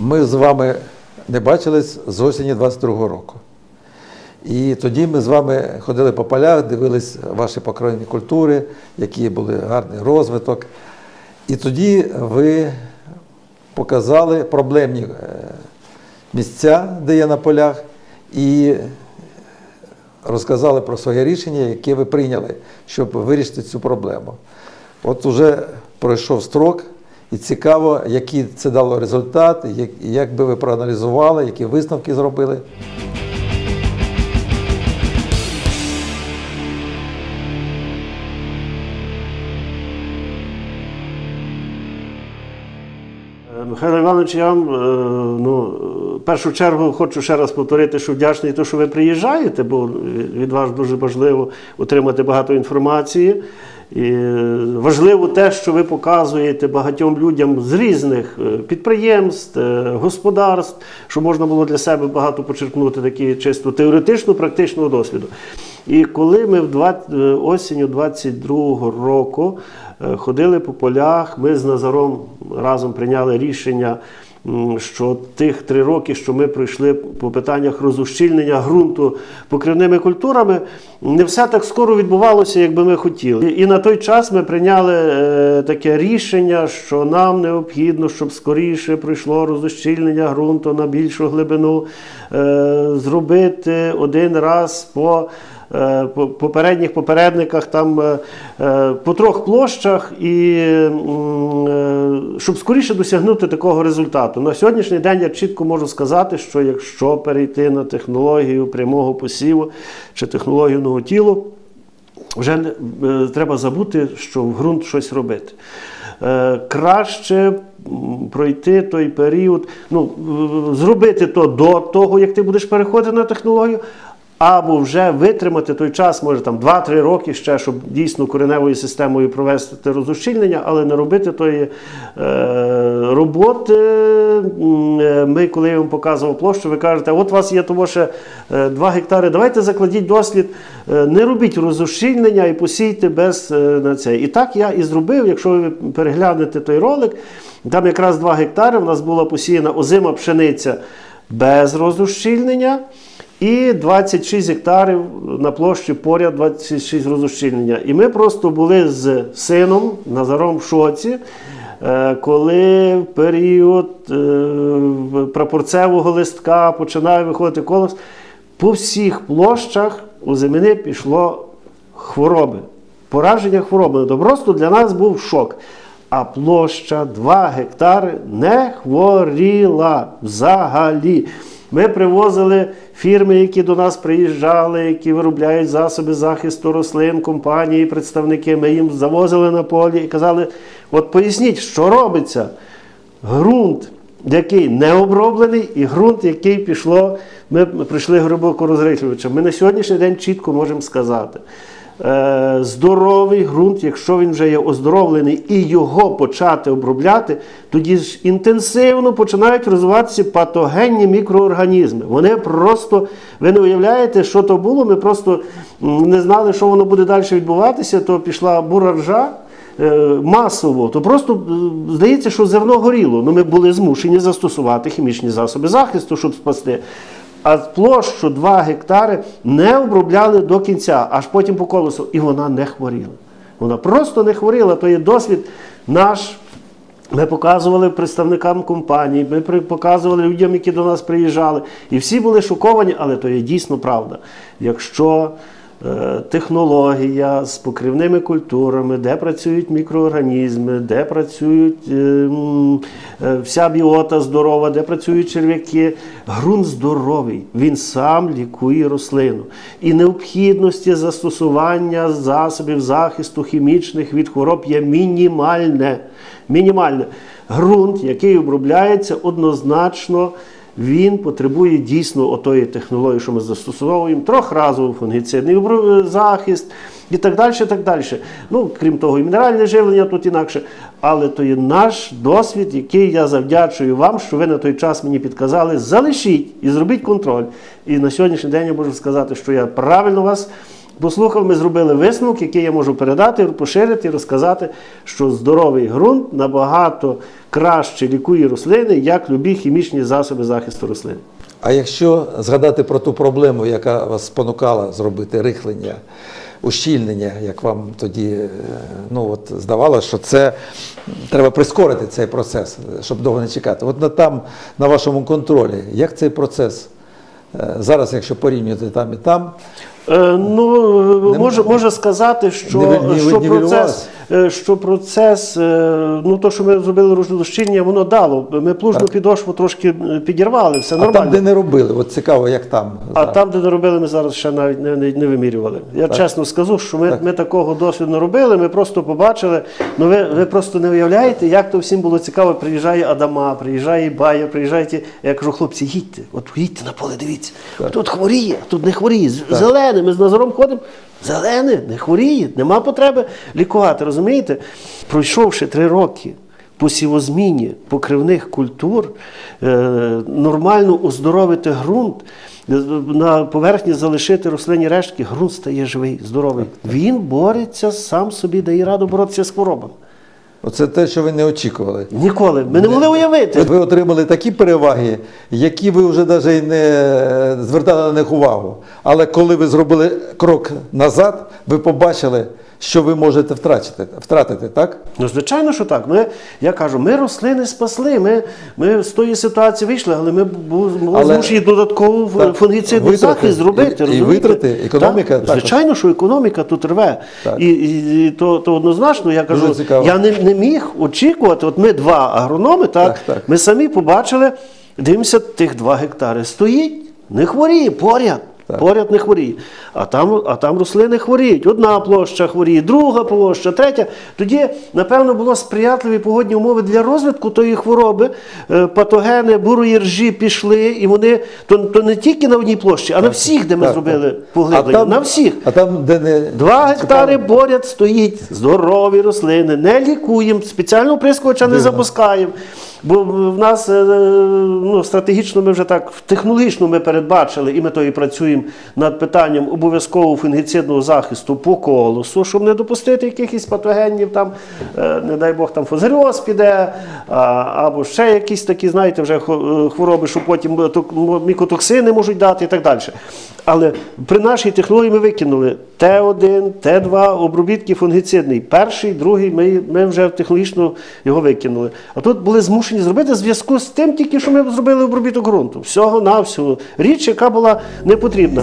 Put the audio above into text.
Ми з вами не бачились з осені 22-го року. І тоді ми з вами ходили по полях, дивились ваші покровні культури, які були гарний розвиток. І тоді ви показали проблемні е, місця, де є на полях, і розказали про своє рішення, яке ви прийняли, щоб вирішити цю проблему. От уже пройшов строк, і цікаво, який це дало результат, як, як би ви проаналізували, які висновки зробили. Е, Михайло Іванович, я вам е, ну, в першу чергу хочу ще раз повторити, що вдячний, те, що ви приїжджаєте, бо від вас дуже важливо отримати багато інформації. І важливо те, що ви показуєте багатьом людям з різних е, підприємств, е, господарств, що можна було для себе багато почерпнути такі чисто теоретично практичного досвіду. І коли ми в 20, е, осінню 22-го року ходили по полях, ми з Назаром разом прийняли рішення, що тих три роки, що ми пройшли по питаннях розущільнення ґрунту покривними культурами, не все так скоро відбувалося, як би ми хотіли. І, на той час ми прийняли е, таке рішення, що нам необхідно, щоб скоріше пройшло розущільнення ґрунту на більшу глибину, е, зробити один раз по- попередніх попередниках там е, е, по трьох площах, і е, щоб скоріше досягнути такого результату. На сьогоднішній день я чітко можу сказати, що якщо перейти на технологію прямого посіву чи технологію новотілу, вже е, треба забути, що в ґрунт щось робити. Е, краще пройти той період, ну, е, зробити то до того, як ти будеш переходити на технологію, або вже витримати той час, може там 2-3 роки ще, щоб дійсно кореневою системою провести розущільнення, але не робити тої е, роботи. Е, Ми, коли я вам показував площу, ви кажете, от у вас є того ще 2 гектари, давайте закладіть дослід, е, не робіть розущільнення і посійте без е, на це. І так я і зробив, якщо ви переглянете той ролик, там якраз 2 гектари, у нас була посіяна озима пшениця без розущільнення. І 26 гектарів на площі поряд 26 розущільнення. І ми просто були з сином Назаром в шоці, е, коли в період е, прапорцевого листка починає виходити колос, по всіх площах у землі пішло хвороби, пораження хвороби. То просто для нас був шок. А площа 2 гектари не хворіла взагалі. Ми привозили фірми, які до нас приїжджали, які виробляють засоби захисту рослин, компанії, представники. Ми їм завозили на полі і казали: от поясніть, що робиться. Ґрунт, який не оброблений, і ґрунт, який пішло, ми прийшли глибоко розришлювачем. Ми на сьогоднішній день чітко можемо сказати. Е, здоровий ґрунт, якщо він вже є оздоровлений, і його почати обробляти, тоді ж інтенсивно починають розвиватися патогенні мікроорганізми. Вони просто, ви не уявляєте, що то було. Ми просто не знали, що воно буде далі відбуватися, то пішла бура ржа. е, Масово, то просто е, здається, що зерно горіло. Ну, ми були змушені застосувати хімічні засоби захисту, щоб спасти. А площу 2 гектари не обробляли до кінця, аж потім по колесу. І вона не хворіла. Вона просто не хворіла. То є досвід наш. Ми показували представникам компаній, ми показували людям, які до нас приїжджали. І всі були шоковані, але то є дійсно правда. Якщо технологія з покривними культурами, де працюють мікроорганізми, де працюють е, е, вся біота здорова, де працюють черв'яки, ґрунт здоровий, він сам лікує рослину. І необхідності застосування засобів захисту хімічних від хвороб є мінімальне. мінімальне. Ґрунт, який обробляється, однозначно він потребує дійсно отої технології, що ми застосовуємо, трьохразовий фунгіцидний захист і так далі. так далі. Ну, крім того, і мінеральне живлення тут інакше. Але то є наш досвід, який я завдячую вам, що ви на той час мені підказали. Залишіть і зробіть контроль. І на сьогоднішній день я можу сказати, що я правильно вас Послухав, ми зробили висновок, який я можу передати, поширити розказати, що здоровий ґрунт набагато краще лікує рослини, як любі хімічні засоби захисту рослин. А якщо згадати про ту проблему, яка вас спонукала зробити рихлення, ущільнення, як вам тоді е, ну, от, здавалося, що це треба прискорити цей процес, щоб довго не чекати. От на там, на вашому контролі, як цей процес е, зараз, якщо порівнювати там і там, Ну, можу, можу сказати, що, не що, процес, е, що процес, е, ну то, що ми зробили розлущення, воно дало. Ми плужну підошву трошки е, підірвали, все а нормально. там, де не робили, от цікаво, як там. А зараз. там, де не робили, ми зараз ще навіть не, не, не вимірювали. Я чесно скажу, що ми, ми такого досвіду не робили, ми просто побачили. Ну ви, ви просто не уявляєте, як то всім було цікаво. Приїжджає Адама, приїжджає Бая, приїжджає. Я кажу, хлопці, їдьте, от їдьте на поле, дивіться. Тут хворіє, тут не хворіє. З- Зелене, ми з Назаром ходимо. Зелене, не хворіє, нема потреби лікувати. Розумієте? Пройшовши три роки по сівозміні покривних культур, е, нормально оздоровити ґрунт, е, на поверхні залишити рослинні рештки, ґрунт стає живий, здоровий. Він бореться сам собі, дає раду боротися з хворобами. Оце те, що ви не очікували. Ніколи. Ми не могли уявити. Ви отримали такі переваги, які ви вже навіть не звертали на них увагу. Але коли ви зробили крок назад, ви побачили, що ви можете втратити, втратити так? Ну, звичайно, що так. Ми, я кажу, ми рослини спасли. Ми, ми з тої ситуації вийшли, але ми змушені фунгіцидний витрати, захист зробити. і- і витрати, економіка Так. Звичайно, що економіка тут рве. Так. І, і, і то, то однозначно, я кажу, я не, не міг очікувати. От ми два агрономи, так, Так, так. ми самі побачили, дивимося, тих два гектари стоїть, не хворіє, поряд. Поряд не хворіє. А там, а там рослини хворіють. Одна площа хворіє, друга площа, третя. Тоді, напевно, було сприятливі погодні умови для розвитку тої хвороби. Е, Патогени бурої ржі пішли, і вони то, то не тільки на одній площі, а на всіх, де ми Так, зробили так. поглиблення. На всіх. А там, де не Два гектари поряд стоїть здорові рослини, не лікуємо, спеціального прискоча не запускаємо. Бо в нас е, ну, стратегічно ми вже так технологічно ми передбачили, і ми то і працюємо над питанням обов'язкового фунгіцидного захисту по колосу, щоб не допустити якихось патогенів, там, е, не дай Бог, там фузаріоз піде, або ще якісь такі, знаєте, вже е, хвороби, що потім е, мікотоксини можуть дати і так далі. Але при нашій технології ми викинули Т1, Т2, обробітки фунгіцидний. Перший, другий, ми, ми вже технологічно його викинули. А тут були змушені зробити в зв'язку з тим, тільки що ми зробили обробіток ґрунту. Всього навсього річ, яка була не потрібна.